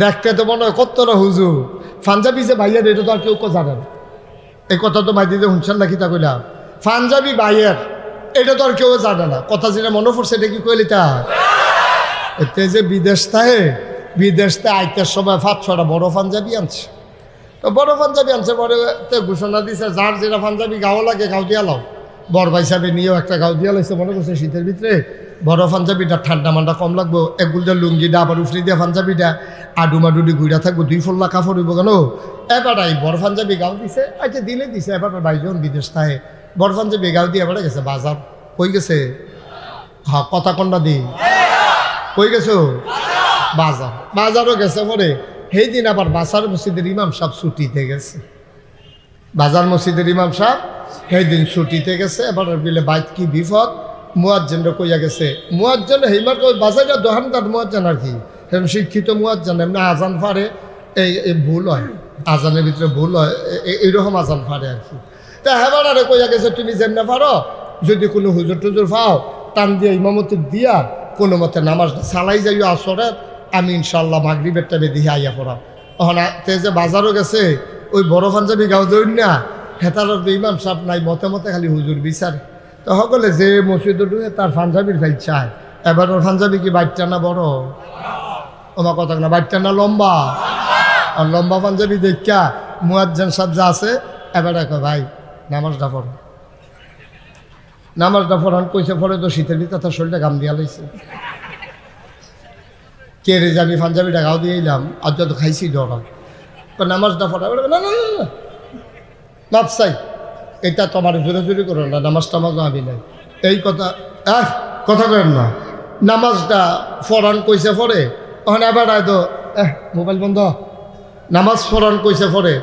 দেখতে তো মনে হয় কতটা হুজুর। পাঞ্জাবি যে ভাইয়ের এটা তো আর কেউ কথা জানে না। এই কথা তো ভাই দিদি শুনছেন নাকি তা কইলাম। পাঞ্জাবি ভাইয়ের, এটা তো আর কেউ জানে না। কথা যেটা মনে পড়ছে, এটা কি কইলি তা এতে যে বিদেশ থাকে, বিদেশ থেকে আইতের সময় ছটা বড় পাঞ্জাবি আনছে। তো বড় পাঞ্জাবি আনছে তে ঘোষণা দিছে, যার যেটা পাঞ্জাবি গাও লাগে গাও দিয়া লাও বড় ভাই সাহেব নিয়েও একটা গাও দিয়া লাইছে, মনে করছে শীতের ভিতরে। বড় পাঞ্জাবিটা ঠান্ডা মান্ডা কম লাগবো। এক গুলটা লুঙ্গিটা আবার উফরি দিয়া পাঞ্জাবিটা আডু মাডুডি ঘুরা থাকব, দুই ফল্লা কাপড় হইব কেন? এবার এই বড় পাঞ্জাবি গাও দিছে আচ্ছা দিলে দিছে, এবার ভাইজন বিদেশ থাকে বড় পাঞ্জাবি গাও দিয়ে এবারে গেছে, বাজার। কই গেছে? হ্যাঁ কথা কন্যা দি। কই গেছো? বাজার। বাজারও গেছে পরে। সেই দিন আবার বাসার মসজিদের ইমাম সাহেব ছুটিতে গেছে। বাজার মসজিদের ইমাম সাহেব সেই দিন ছুটিতে গেছে, এবার বিলে বাইক কি বিপদ? মুয়াজ্জেন কইয়া গেছে, মুয়াজ্জেন হেমার কই বাজারে দোকানদার মুয়াজ্জেন আর কি? সেরকম শিক্ষিত মুয়াজ্জেন, এমনি আজান ফারে এই ভুল হয়, আজানের ভিতরে ভুল হয় এইরকম আজান ফারে আর কি। তা হেবার আরে কইয়া গেছে, তুমি যেমনে পারো, যদি কোনো হুজুর টুজুর পাও, টান দিয়ে ইমামতি দিয়া, কোনো মতে নামাজটা চালাই যাইও আসরে, আমি ইনশাল্লাহ মাগরিবের টাইমে দিয়ে আইয়া পড়াম। তখন তে যে বাজারও গেছে, ওই বড় পাঞ্জাবি গাও দৌড় না হেতারর ইমাম সাহেব নাই, মতে মতে খালি হুজুর বিচারে। তো সকলে যে মসজিদ ঢুকে তার পাঞ্জাবির ভাই চায় এবার ওর পাঞ্জাবি কি বাইরটা না বড়? ওমা কথা না বাইরটা না লম্বা? আর লম্বা পাঞ্জাবি দেখা মুয়াজ্জান সাহেব যা আছে, এবার দেখো ভাই, নামাজটা পড়ো। নামাজটা পড়ান, কইছে পরে তো শীতের ভিতরে তার শরীরটা গাম দিয়া লাইছে। কে রে যাবি পাঞ্জাবিটা গাও দিয়ে এলাম আর যত খাইছি তো নামাজটা পড়া না না না। মাপ চাই এটা তোমার জোরে জোরে করো না, নামাজ টামাজ আমি নাই। এই কথা, আহ, কথা কেন না। নামাজটা ফরান কইছে পরে তখন এবার আয়তো এহ মোবাইল বন্ধ। নামাজ ফরান কইছে পরে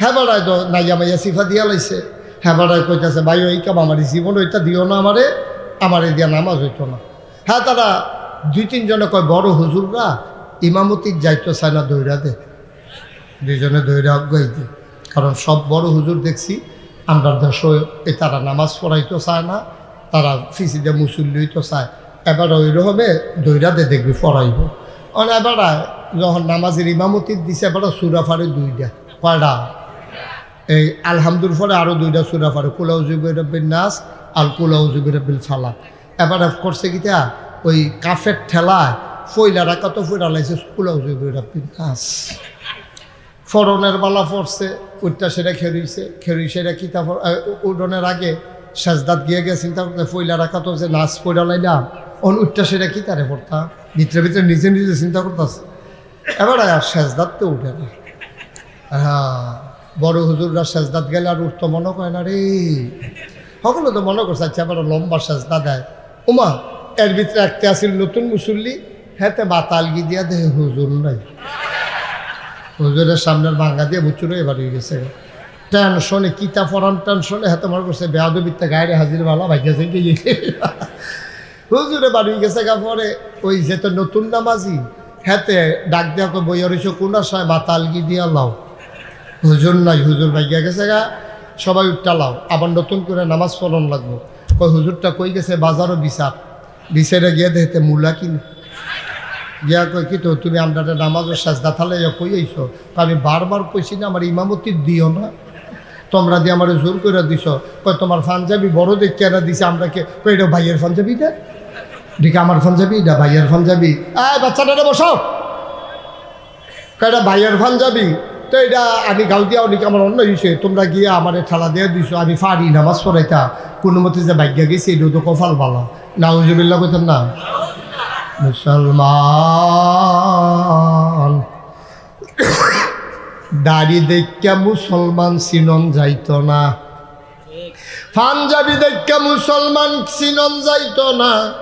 হ্যাঁ বেড়ায় তো, নাইয়া মাইয়া সিফা দিয়া লাইছে। হ্যাঁ বেড়ায় কইতেছে, ভাই, ওই কাম আমার জীবন ওইটা দিও না আমারে আমারে দিয়া নামাজ হইতো না। হ্যাঁ তারা দুই তিনজনে কয়, বড় হুজুররা ইমামতির যাইতো চায় না দৈরা দে। দুইজনে দৈরা অজ্ঞাই দে কারণ সব বড় হুজুর দেখছি, আমরা দেশও এ তারা নামাজ পড়াইতে চায় না, তারা ফিসিদে মুসল্লি তো চায়। এবার ওই রকমে দৈরাতে দেখবি পড়াইব। অন এবার যখন নামাজের ইমামতির দিছে এবার সুরা ফারে দুইটা। কয়টা? এই আলহামদুল ফলে আরও দুইটা সুরা ফারে। কুলাউ জুবের রব্বিল নাস আর কুলাউ জুবের রব্বিল এবার করছে কিটা ওই কাফের ঠেলায় ফইলা রাখা তো ফইরা লাইছে কুলাউ জুবের নাস। ফরনের বালা পড়ছে উঠটা সেটা খেরুইছে খেরুই সেটা কিতাব উডনের আগে সাজদাত গিয়ে চিন্তা করতে ফইলা রাখা তো যে নাচ পড়া লাইলাম, অন উঠটা সেটা কি তারে পড়তা ভিতরে ভিতরে নিজে নিজে চিন্তা করতেছে। এবার আর সাজদাত তো উঠে না। হ্যাঁ বড় হুজুররা সাজদাত গেলে আর উঠতো মনে করে না রে। সকলে তো মনে করছে আচ্ছা আবার লম্বা সাজদা দেয়। উমা, এর ভিতরে একটা আসিল নতুন মুসল্লি, হেতে বাতালগি দিয়া দেহে হুজুর নাই। হুজুরের সামনের ভাঙ্গা দিয়ে বুচুর এবার হয়ে গেছে। টেনশনে কিতা ফরান টেনশনে হাতে মনে করছে বেয়াদবিত্তা গায়ে হাজির ভালো ভাইগেছে কি হুজুরে বাড়ি গেছে গা পরে, ওই যে তো নতুন নামাজি হেতে ডাক দিয়া কই বইয়া রইছো কোন সময় বাতালগি দিয়া লাও? হুজুর নাই, হুজুর ভাইগা গেছে গা, সবাই উঠটা লাও, আবার নতুন করে নামাজ পড়ন লাগবো। কই হুজুরটা কই গেছে? বাজারও বিচার। বিচারে গিয়ে দেখতে, মূলা কিনে। গিয়া কই কি তো, তুমি আমরা নামাজের সাজদা থালে কই আইছো? তো আমি বারবার কইছি না আমার ইমামতি দিও না। তোমরা দিয়ে আমার জোর করে দিছ কই তোমার পাঞ্জাবি বড় দেখে এরা দিছে আমরা কে? কই এটা ভাইয়ের পাঞ্জাবিটা দেখে আমার পাঞ্জাবি, এটা ভাইয়ের পাঞ্জাবি। আয় বাচ্চাটা বসাও। কই এটা ভাইয়ের পাঞ্জাবি। তো এটা আমি গাও দিয়া অনেক আমার অন্য হয়েছে তোমরা গিয়ে আমার ঠেলা দিয়ে দিছো, আমি ফাড়ি নামাজ পড়াইতা। কোনো মতে যে ভাগ্য গেছি এটা তো কপাল বালা। না উজুবিল্লা কইতেন না? মুসলমান। দাড়ি দেখা মুসলমান সিনন যাইত না। পাঞ্জাবি দেখা মুসলমান সিনন যাইত না।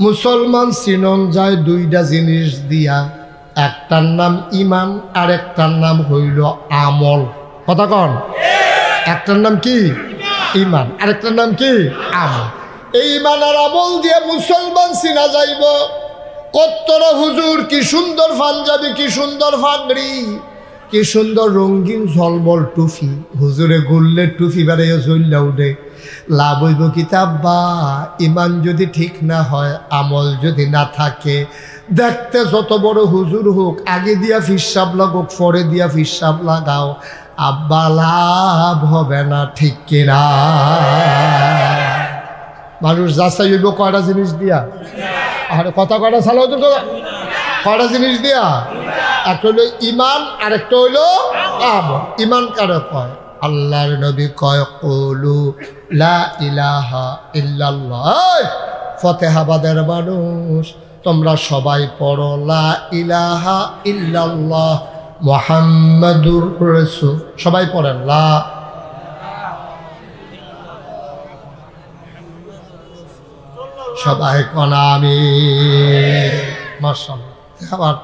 মুসলমান সিনন যায় দুইটা জিনিস দিয়া। একটার নাম ইমান আর একটার নাম হইল আমল। কথা কন? একটার নাম কি? ইমান আরেকটার নাম কি? আমল। এই ইমান আর আমল দিয়ে মুসলমান চিনা যাইব। কত্তর হুজুর, কি সুন্দর পাঞ্জাবি, কি সুন্দর ফাগড়ি কি সুন্দর রঙিন ঝলমল টুফি। হুজুরে গুললে টুফি বেড়াইয়া জ্বললে উঠে, লাভ হইব কিতাব বা ইমান যদি ঠিক না হয়, আমল যদি না থাকে, দেখতে যত বড় হুজুর হোক, আগে দিয়া ফিসাব লাগুক, পরে দিয়া ফিসাব লাগাও। আব্বা, লাভ হবে না, ঠিক কিনা? মানুষ যাচাই হইব কয়টা জিনিস দিয়া? আর কথা কয়টা চালাও তো কয়টা জিনিস দিয়া? একটা হইল ইমান আর একটা হইল আমল। ইমান কারে কয়? আল্লাহর নবী কয়, কলু লা ইলাহা ইল্লাল্লাহ। ফতেহাবাদের মানুষ, তোমরা সবাই পড়ো লা ইলাহা ইল্লাল্লাহ, মোহাম্মদুর রসুল। সবাই পড়েন লা সবাই কনা আমি? মার্শাল আবার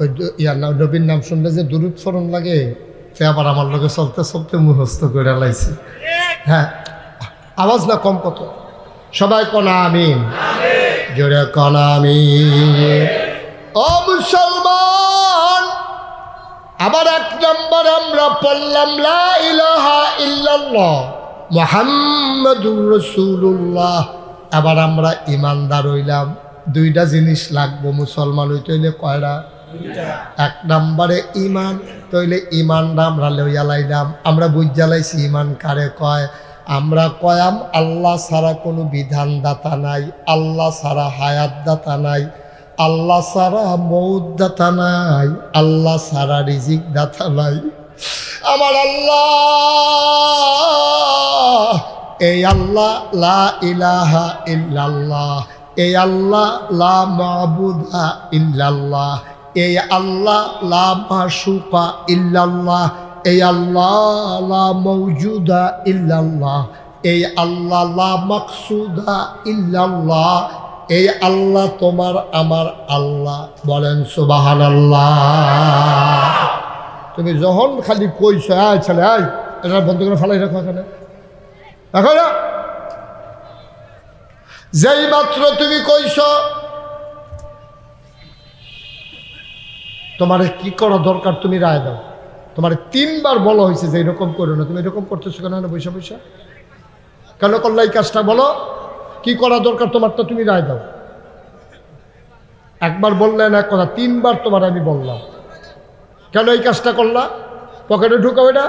ওই ইয়ার নাম, নবীর নাম শুনলে যে দুরুদ ফরন লাগে সে আবার আমার লোকে চলতে চলতে মুখস্থ করে লাইছে। হ্যাঁ আওয়াজ না কম কত? সবাই কনা আমিন জোরে কনা আমিন ও মুসলমান, আবার এক নম্বর আমরা পড়লাম, লা ইলাহা ইল্লাল্লাহ, মুহাম্মাদুর রাসূলুল্লাহ। আবার আমরা ইমানদার হইলাম। দুইটা জিনিস লাগবো মুসলমান হইতে হইলে কয়টা এক নম্বরে ইমান, তইলে ইমানটা আমরা লইয়া লাইলাম। আমরা বুঝ জ্বালাইছি ইমান কারে কয়। আমরা কয়াম, আল্লাহ ছাড়া কোনো বিধান দাতা নাই, আল্লাহ ছাড়া হায়াত দাতা নাই, আল্লাহ ছাড়া মৌদ দাতা নাই, আল্লাহ ছাড়া রিজিক দাতা নাই। আমার আল্লাহ এই আল্লাহ লা ইলাহা ইল্লাল্লাহ এই আল্লাহ লা মাবুদা ইল্লাল্লাহ এই আল্লাহ লা মাশুকা ইল্লাল্লাহ এই আল্লাহ লা মৌজুদা ইল্লাল্লাহ এই আল্লাহ লা মাকসুদা ইল্লাল্লাহ এই আল্লাহ তোমার আমার আল্লাহ। বলেন সুবাহান আল্লাহ তুমি যখন খালি কইছো আয় ছেলে আয় এটা বন্ধ করে ফেলাই রাখো এখানে রাখো না? যেই মাত্র তুমি কইছ, তোমার কি করা দরকার তুমি রায় দাও। তোমার তিনবার বলা হয়েছে যে এরকম করো না। তুমি এরকম করতেছো কেন? না বৈশা বৈশা কেন করলে এই কাজটা? বলো। কি করা দরকার তোমার তো তুমি রায় দাও। একবার বললেন এক কথা, তিনবার তোমার আমি বললাম। কেন এই কাজটা করলা? পকেটে ঢুকাও এটা।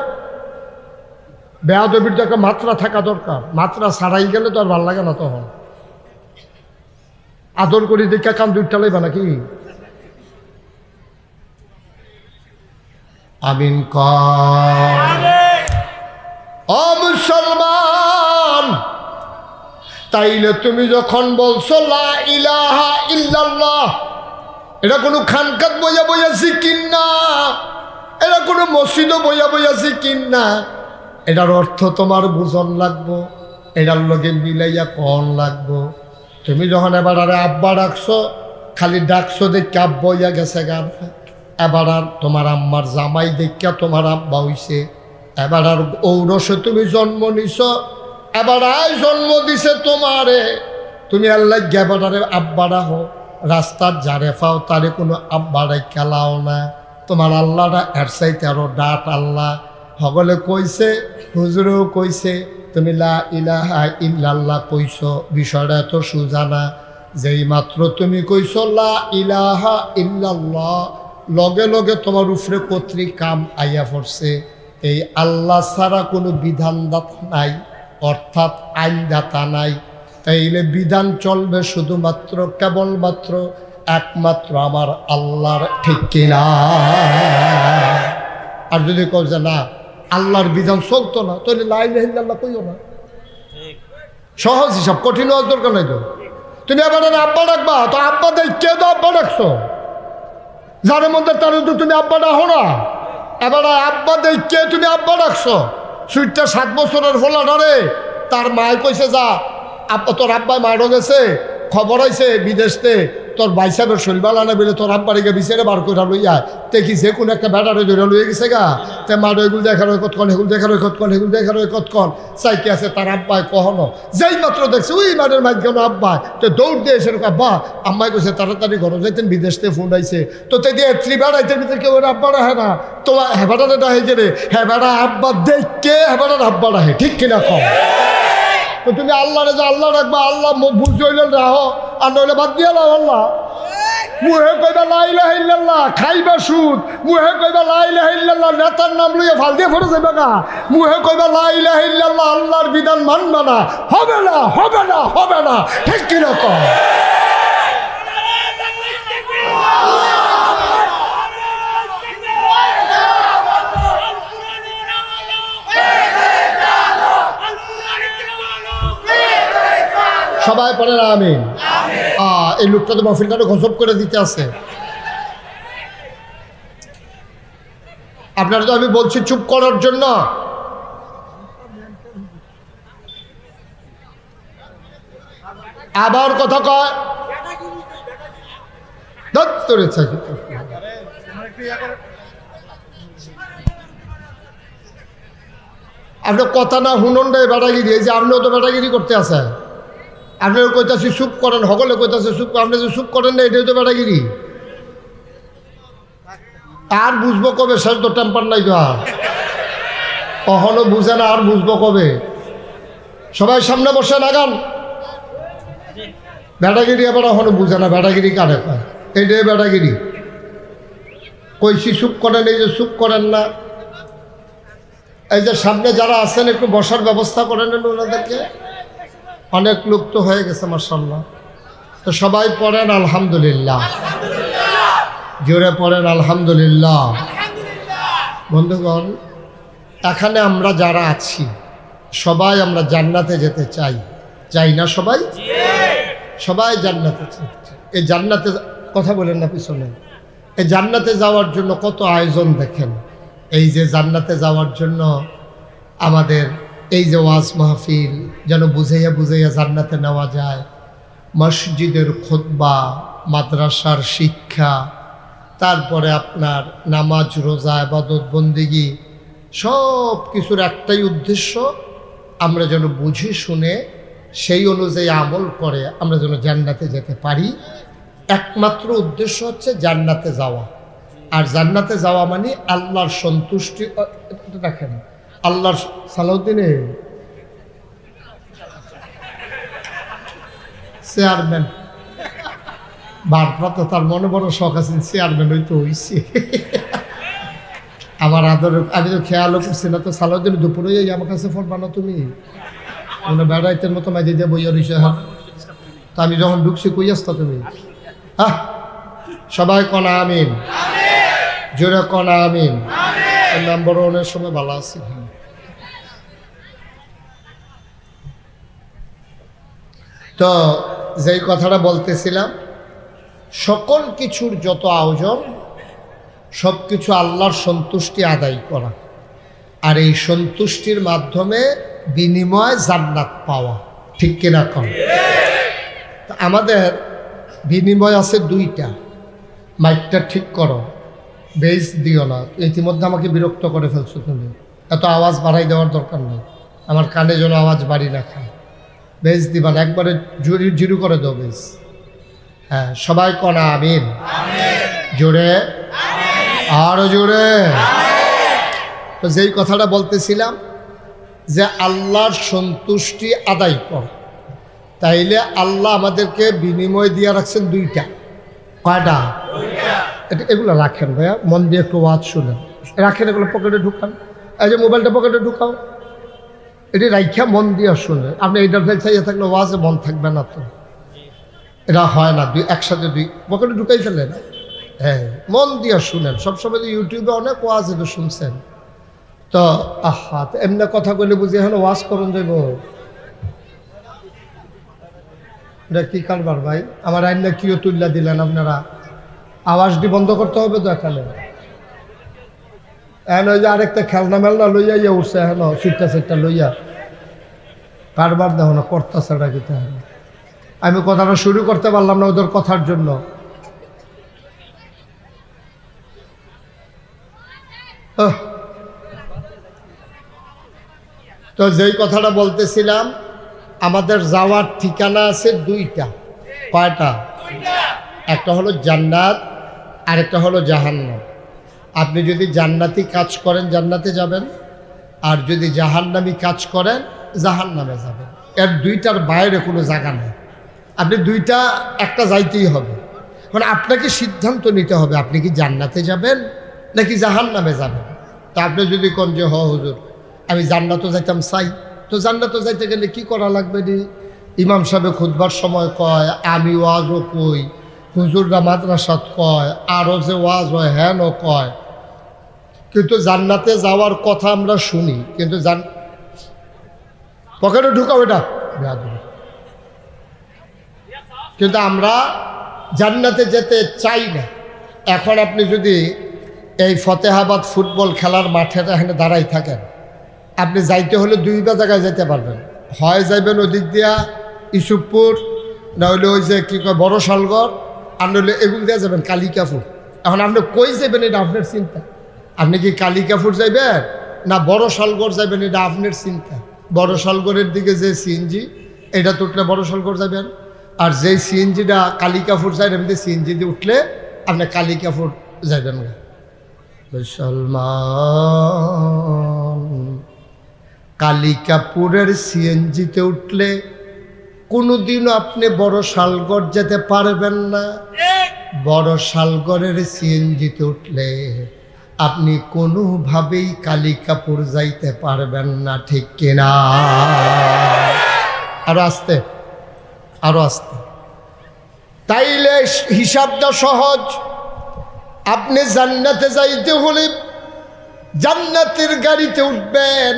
বেয়াদবির তো একটা মাত্রা থাকা দরকার। মাত্রা ছাড়াই গেলে তো আর ভালো লাগে না তখন। আদর করি দেখা কান দুইটা লাইবা নাকি? আমিন ও মুসলমান, তাইলে তুমি যখন বলছো, লা ইলাহা ইল্লাল্লাহ এটা কোনো খানকাত বইয়া বইয়া শিখিন না। এটা কোনো মসজিদও বইয়া বইয়া শিখিন না। এটার অর্থ তোমার বুঝন লাগবো, এটার লগে মিলাইয়া কন লাগবো। তুমি যখন এবার আরে আব্বা ডাকছো, খালি ডাকছো দেখে আব্বা হইয়া গেছে গান এবার আর তোমার আম্মার জামাই দেখিয়া তোমার আব্বা হইছে। এবার আর ঔরসে তুমি জন্ম নিছ, এবার আয় জন্ম দিছে তোমারে। তুমি আল্লাহ গেবারে আব্বা হো রাস্তার যারে পাও তারে কোনো আব্বারাই খেলাও না। তোমার আল্লাহটা এর চাইতে আরও ডাট আল্লাহ। সকলে কইছে, হুজুরেও কইছে, তুমি লা ইলাহা ইল্লাল্লাহ কইছ, বিষয়টা এত সুজানা, যেই মাত্র তুমি কইছ লা ইলাহা ইল্লাল্লাহ, লগে লগে তোমার উপরে কর্তৃক কাম আইয়া পড়ছে। এই আল্লাহ ছাড়া কোনো বিধানদাতা নাই, অর্থাৎ আইনদাতা নাই। তাইলে বিধান চলবে শুধুমাত্র, কেবলমাত্র, একমাত্র আমার আল্লাহর ঠিক কিনা? আর যদি যে না আল্লাহর বিধান চলতো না। তাহলে লাইল্লাহ কইও না। সহজ হিসাব, কঠিন হওয়ার দরকার নাই তো। তুমি আর আব্বা ডাকবা, তো আব্বা দেখ কে তো আব্বা ডাকছো? যার মধ্যে তার তো তুমি আব্বা ডাকো না। এবার আব্বা দেখ কে তুমি আব্বা ডাকছো? সুইটটা সাত বছরের ফোলা ধরে তার মায় কইছে যা, আব্বা তোর আব্বাই মারো গেছে, খবর আইছে বিদেশতে। তোর বাইসাবের শৈলবাল আনে বলে তোর আব্বারিকে বিচারে বার করে লইয়া তে কি যে কোনো একটা ব্যাটারে ধরে লইয়া গেছে গা? তে মার এগুলো দেখার ওই কতক্ষণ, এগুলো দেখার ওই কতক্ষণ, এগুলো দেখার ওই কতক্ষণ? চাইতে আছে তার আব্বাই কখনো। যেই মাত্র দেখছে, ওই মানের মাঝখানে কেন আব্বা তো দৌড় দিয়ে এসে আব্বা, আম্মাই কইছে তাড়াতাড়ি ঘর যাইতেন, বিদেশ থেকে ফোন আইছে। তো তে দিয়ে ত্রিবাড়াইতে ভিতরে কেউ আব্বা রাখে না। তোমার হেবাটা ডাহে যে রে হেবাটা আব্বা দেখকে হেবাটার আব্বা রাখে ঠিক কিনা কম? তো তুমি আল্লাহ রেজা, আল্লাহ রাখবা, আল্লাহ বুঝতে হইলে রাহো, আর নইলে বাদ দিয়ে লাও আল্লাহ। মুহে কইবা লা ইলাহা ইল্লাল্লাহ, খাইবা সুদ। মুহে কইবা লা ইলাহা ইল্লাল্লাহ, নেতার নাম লইয়া ফাল দিয়ে পড়ে যাবে না মুহে কইবা লা ইলাহা ইল্লাল্লাহ, আল্লাহর বিধান মানবা না। হবে না হবে না হবে না। ঠিক কি সবাই পড়ে না আমি এই লোকটা তো মফিলটা গজব করে দিতে আছে। আপনারা তো আমি বলছি চুপ করার জন্য। আবার কথা কয়। তোরে ছাই। কথা না হুনন রে বেটাগিরি এই যে আপনিও তো বেটাগিরি করতে আছে আপনিও কইতাছি চুপ করেন, সকলে কইতাছে চুপ আপনি যে চুপ করেন না, এটাই তো বেটাগিরি আর বুঝব কবে? শেষ তো টেম্পার নাই তো আর। কখনো বুঝে না, আর বুঝব কবে? সবাই সামনে বসে নাগান বেটাগিরি আবার এখনও বুঝে না বেটাগিরি কারে পায় এইটাই বেটাগিরি কইছি চুপ করেন, এই যে চুপ করেন না। এই যে সামনে যারা আছেন, একটু বসার ব্যবস্থা করেন ওনাদেরকে। অনেক লোক তো হয়ে গেছে মার্শাল্লাহ তো সবাই পড়েন আলহামদুলিল্লাহ। জোরে পড়েন আলহামদুলিল্লাহ। বন্ধুগণ, এখানে আমরা যারা আছি, সবাই আমরা জান্নাতে যেতে চাই। চাই না সবাই? সবাই জান্নাতে। এই জান্নাতে, কথা বলেন না পিছনে। এই জান্নাতে যাওয়ার জন্য কত আয়োজন দেখেন। এই যে জান্নাতে যাওয়ার জন্য আমাদের এই যে ওয়াজ মাহফিল, যেন বুঝাইয়া বুঝাইয়া জান্নাতে নেওয়া যায়। মসজিদের খোদবা মাদ্রাসার শিক্ষা, তারপরে আপনার নামাজ, রোজা, আবাদত, বন্দিগি, সব কিছুর একটাই উদ্দেশ্য, আমরা যেন বুঝে শুনে সেই অনুযায়ী আমল করে আমরা যেন জান্নাতে যেতে পারি। একমাত্র উদ্দেশ্য হচ্ছে জান্নাতে যাওয়া। আর জান্নাতে যাওয়া মানে আল্লাহর সন্তুষ্টি দেখেন আল্লাহর সালাউদ্দিনে চেয়ারম্যান ভারপ্রাপ্ত তার মনে বড় শখ আছে চেয়ারম্যান ওই তো হইছে। আমার আদর, আমি তো খেয়ালও করছি না, তো সালাউদ্দিন দুপুরে এই আমার কাছে ফোন বানো তুমি। মানে বেড়াইতের মতো মাঝে দিয়ে বইয়া রইছে হ্যাঁ। তা আমি যখন ঢুকছি, কই আসতা তুমি? হ্যাঁ? সবাই কনা আমিন। জোরে কনা আমিন। নাম্বার ওয়ানের সময় ভালো আছি। তো যেই কথাটা বলতেছিলাম সকল কিছুর যত আয়োজন সব কিছু আল্লাহর সন্তুষ্টি আদায় করা। আর এই সন্তুষ্টির মাধ্যমে বিনিময় জান্নাত পাওয়া। ঠিক কিনা? কম আমাদের বিনিময় আছে দুইটা। মাইকটা ঠিক করো। বেস দিও না। ইতিমধ্যে আমাকে বিরক্ত করে ফেলছো তুমি। এত আওয়াজ বাড়াই দেওয়ার দরকার নেই। আমার কানে যেন আওয়াজ বাড়ি না খায়। বেস দিবা না একবারে জুড়ি জিরু করে দাও বেস হ্যাঁ সবাই কনা আমিন। জোরে। আরও জোরে। তো যেই কথাটা বলতেছিলাম যে আল্লাহর সন্তুষ্টি আদায় কর। তাইলে আল্লাহ আমাদেরকে বিনিময় দিয়ে রাখছেন দুইটা। কয়টা? এটা এগুলো রাখেন ভাইয়া, মন দিয়ে একটু ওয়াজ শুনেন। রাখেন এগুলো পকেটে ঢুকান। এই যে মোবাইলটা পকেটে ঢুকাও। এটি রাইখা মন দিয়ে শুনে আপনি এইটার ফেল চাইয়ে থাকলে ওয়াজে মন থাকবে না তো। এটা হয় না, দুই একসাথে দুই পকেটে ঢুকাই ফেলেন হ্যাঁ মন দিয়ে শুনেন। সবসময় ইউটিউবে অনেক ওয়াজ এটা শুনছেন। তো, আহা এমনি কথা কইলে বুঝি এখন ওয়াজ করুন যাইব। এটা কি কারবার ভাই? আমার আইনটা কিও তুল্লা দিলেন আপনারা? আওয়াজটি বন্ধ করতে হবে তো এখানে। এখন ওই যে আরেকটা খেলনা মেলনা লইয়া ইয়ে উঠছে এখন সিটটা সিটটা লইয়া। কারবার দেখো না কর্তা ছাড়া কিন্তু আমি কথাটা শুরু করতে পারলাম না ওদের কথার জন্য। তো যেই কথাটা বলতেছিলাম আমাদের যাওয়ার ঠিকানা আছে দুইটা। কয়টা? একটা হলো জান্নাত আরেকটা হলো জাহান্নাম। আপনি যদি জান্নাতি কাজ করেন, জান্নাতে যাবেন। আর যদি জাহান্নামি কাজ করেন, জাহান্নামে যাবেন। এর দুইটার বাইরে কোনো জায়গা নেই। আপনি দুইটা, একটা যাইতেই হবে। মানে আপনাকে সিদ্ধান্ত নিতে হবে, আপনি কি জান্নাতে যাবেন নাকি জাহান নামে যাবেন? তা আপনি যদি কোন যে, হ, হুজুর, আমি জান্নাতও যাইতাম, চাই। তো জান্নাতও যাইতে গেলে কি করা লাগবে নি ইমাম সাহেব খুদবার সময় কয়, আমি ওয়াজও কই হুজুররা মাদ্রাসাত কয়, আরও যে ওয়াজ হয় হ্যানও কয়। কিন্তু জান্নাতে যাওয়ার কথা আমরা শুনি, কিন্তু জান পকেটে ঢুকাও এটা। কিন্তু আমরা জান্নাতে যেতে চাই না। এখন আপনি যদি এই ফতেহাবাদ ফুটবল খেলার মাঠে এখানে দাঁড়াই থাকেন, আপনি যাইতে হলে দুইটা জায়গায় যেতে পারবেন। হয় যাইবেন ওদিক দিয়া ইসুপুর না হলে ওই যে কী কয়, বড় শালগড় নইলে এগুলো দিয়ে যাবেন কালিকাপুর। এখন আপনি কই যাবেন এটা আপনার চিন্তা? আপনি কি কালিকাপুর যাইবেন? না বড় শালগড় যাইবেন, এটা আপনার চিন্তা। বড় শালগড়ের দিকে যে সিএনজি এটা তো উঠলে বড় শালগড় যাবেন আর যেই সিএনজিটা কালিকাপুর যায় এমনি সিএনজি দিয়ে উঠলে আপনি কালিকাপুর যাবেন না মুসলমান, কালিকাপুরের সিএনজিতে উঠলে কোনোদিনও আপনি বড় শালগড় যেতে পারবেন না। বড় শালগড়ের সিএনজিতে উঠলে আপনি কোনোভাবেই কালিকাপুর যাইতে পারবেন না, ঠিক কিনা? আরও আসতে আরও আসতে। তাইলে হিসাবটা সহজ। আপনি জান্নাতে যাইতে হলে জান্নাতের গাড়িতে উঠবেন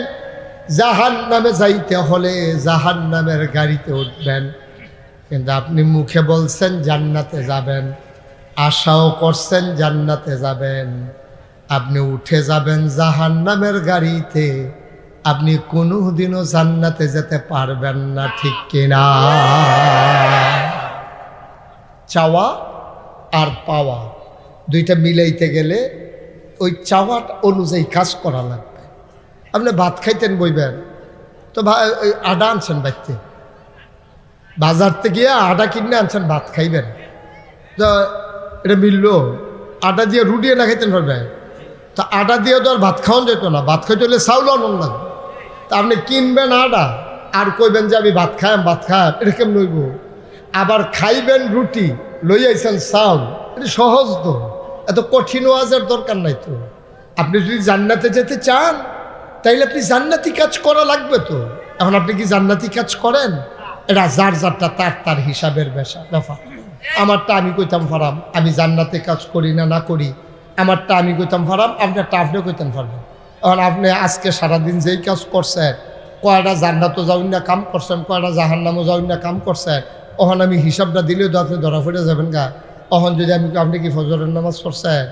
জাহান নামে যাইতে হলে জাহান নামের গাড়িতে উঠবেন। কিন্তু আপনি মুখে বলছেন, জান্নাতে যাবেন। আশাও করছেন, জান্নাতে যাবেন। আপনি উঠে যাবেন জাহান নামের গাড়িতে। আপনি কোনোদিনও জান্নাতে যেতে পারবেন না, ঠিক কিনা? চাওয়া আর পাওয়া, দুইটা মিলাইতে গেলে ওই চাওয়াটা অনুযায়ী কাজ করা লাগবে। আপনি ভাত খাইতেন বইবেন। তো ভাই আডা আনছেন বাইতে। বাজার থেকে গিয়ে আটা কিনে আনছেন, ভাত খাইবেন। তো এটা মিললো আটা দিয়ে রুটিয়ে না খাইতেন পারবেন তা আটা দিয়ে তো আর ভাত খাওয়ান যেত না, ভাত খাইতে হলে চাউল আনন্দ লাগবে তা আপনি কিনবেন আটা আর কইবেন যে আমি ভাত খাইম ভাত খাইম এটা কেমন আবার খাইবেন রুটি লই আইছেন চাউল, এটা সহজ তো। এত কঠিন ওয়াজের দরকার নাই তো। আপনি যদি জান্নাতে যেতে চান তাইলে আপনি জান্নাতি কাজ করা লাগবে তো। এখন আপনি কি জান্নাতি কাজ করেন? এটা যার যারটা তার তার হিসাবের বেশা, ব্যাপার। আমারটা আমি কইতাম ফারাম, আমি জান্নাতে কাজ করি না না করি, আমারটা আমি কইতাম ফারাম, আপনারটা আপনি কইতাম ফারাম। এখন আপনি আজকে সারাদিন যেই কাজ করছেন, কয়টা জান্নাতও যাউন না কাম করছেন, কয়টা জাহান্নামও যাউন না কাম করছেন, ওখান আমি হিসাবটা দিলেও তো আপনি ধরা পড়ে যাবেন গা। অহন যদি আমি আপনি কি ফজরের নামাজ পড়ছেন?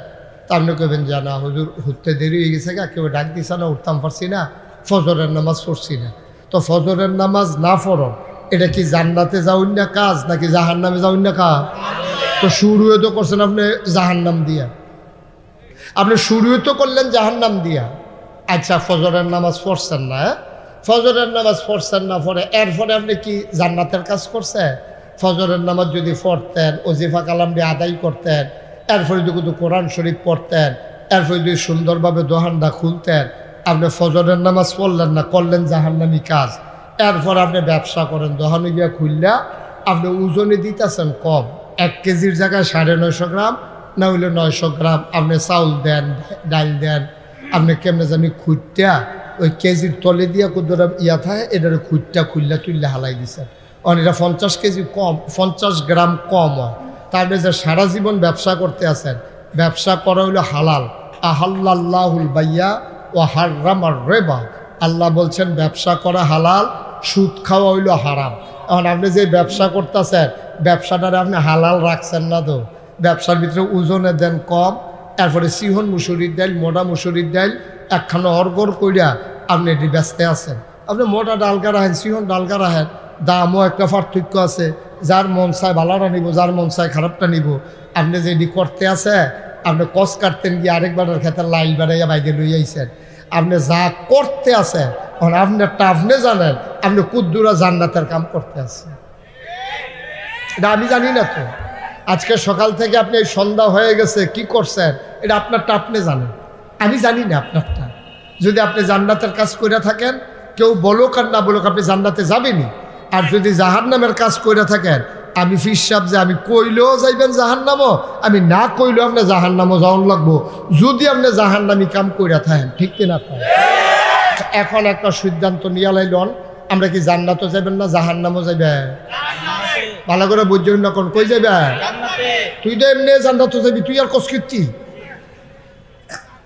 তা আপনি কবেন যে, না, হুজুর, উঠতে দেরি হয়ে গেছে গা, কেউ ডাক দিছে না, উঠতাম পারছি না, ফজরের নামাজ পড়ছি না। তো ফজরের নামাজ না পড়ো, এটা কি জান্নাতে যাউন না কাজ, নাকি জাহান নামে যাউন না কাজ? তো শুরুও তো করছেন আপনি জাহান্নাম দিয়া। আপনি শুরুও তো করলেন জাহান্নাম দিয়া। আচ্ছা ফজরের নামাজ পড়ছেন না হ্যাঁ? ফজরের নামাজ পড়ছেন না, পরে এরপরে আপনি কি জান্নাতের কাজ করছেন? ফজরের নামাজ যদি পড়তেন, ওজিফা কালাম দিয়ে আদায় করতেন এরপরে যদি কিন্তু কোরআন শরীফ পড়তেন, এরপরে যদি সুন্দরভাবে দোহানটা খুলতেন, আপনি ফজরের নামাজ পড়লেন না, করলেন জাহান্নামি কাজ। এরপর আপনি ব্যবসা করেন, দোহানে গিয়া খুললা, আপনি ওজনে দিতেছেন কম। এক কেজির জায়গায় সাড়ে নয়শো গ্রাম, না হইলে নয়শো গ্রাম। আপনি চাউল দেন, ডাল দেন, আপনি কেমনে জানি খুঁটটা ওই কেজির তলে দিয়া কুদরা ইয়া থাকে, এটার খুঁটটা খুললা, তুললে, হালাই দিছেন। অন এটা পঞ্চাশ কেজি কম, পঞ্চাশ গ্রাম কম হয়। তাহলে যে সারা জীবন ব্যবসা করতে আছেন, ব্যবসা করা হইল হালাল। আহাল্লাহুল বাইয়া ও হার্রামার রেবা। আল্লাহ বলছেন, ব্যবসা করা হালাল, সুদ খাওয়া হইল হারাম। এখন আপনি যে ব্যবসা করতেছেন, ব্যবসাটারে আপনি হালাল রাখছেন না তো? ব্যবসার ভিতরে ওজনে দেন কম, তারপরে সিহন মুসুরির ডাইল মোটা মুসুরির ডাইল একখানা অর্গর কইরা আপনি এটি ব্যস্ত আছেন। আপনি মোটা ডালকা রাখেন সিহন ডালকা রাখেন দামও একটা পার্থক্য আছে। যার মন চায় ভালোটা নিব যার মন চায় খারাপটা নিব আপনি যে করতে আছে, আপনি কষ কাটতেন গিয়ে আরেকবার ক্ষেত্রে লাইল বেড়াইয়া বাইরে লই আইছেন। আপনি যা করতে আছে আপনারটা আপনি জানেন, আপনি কুদ্দুরা জান্নাতের কাম করতে আছেন এটা আমি জানি না তো। আজকে সকাল থেকে আপনি এই সন্ধ্যা হয়ে গেছে, কি করছেন? এটা আপনারটা আপনি জানেন। আমি জানি না আপনারটা। যদি আপনি জান্নাতের কাজ করে থাকেন, কেউ বলুক আর না বলুক, আপনি জান্নাতে যাবেনই। আর যদি জাহান নামের কাজ করে থাকেন আমি ফিসাব যে আমি কইলেও যাইবেন জাহান নামও আমি না কইলেও আপনি জাহান নামও যাওয়ান লাগবো। যদি আপনি জাহান নামি কাম কইরা থাকেন ঠিক কিনা? এখন একটা সিদ্ধান্ত নিয়ে লাইলন আমরা কি জান্নাতও যাবেন না জাহান নামও যাবে ভালো করে বুঝছেন না কোন কই যাবে তুই তো এমনি জান্নাত যাবি তুই আর কস করছি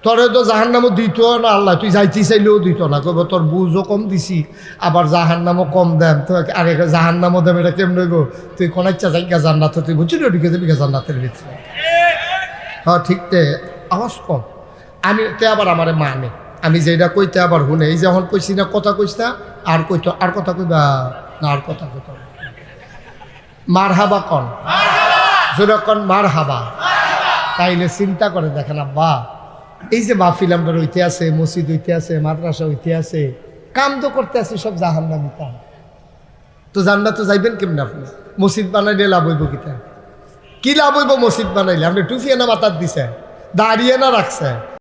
তোরে তো জাহান নামও দিত না আল্লাহ তুই যাইতে চাইলেও দিত না। কইব তোর বুঝও কম দিছি আবার জাহান নামও কম দেন তো আগে জাহান নামও দেব এটা কেমন হইব? তুই কোন ইচ্ছা জায়গা জান্নাত তুই বুঝছি না ঢুকে যাবি গা জান্নাতের ভিতরে? হ্যাঁ ঠিক তে আওয়াজ কম। আমি তে আবার আমারে মানে। আমি যেটা কইতে আবার শুনে এই যখন কইছি না কথা কইস না আর কইতো আর কথা কইবা না আর কথা কইতো না। মার হাবা কন যেরকম মার হাবা তাইলে চিন্তা করে দেখেন আব্বা এই যে মাহফিলামটা হইতে আছে, মসজিদ হইতে আছে, মাদ্রাসা হইতে আছে, কাম তো করতে আছে, সব জাহান্নামি কাম। তো জান্নাত তো যাইবেন কেমন আপনি? মসজিদ বানাইলে লাভ হইব কিতা? কি লাভ হইব মসজিদ বানাইলে? আপনি টুফিয়ে না মাতার দিছে দাঁড়িয়ে না রাখছে।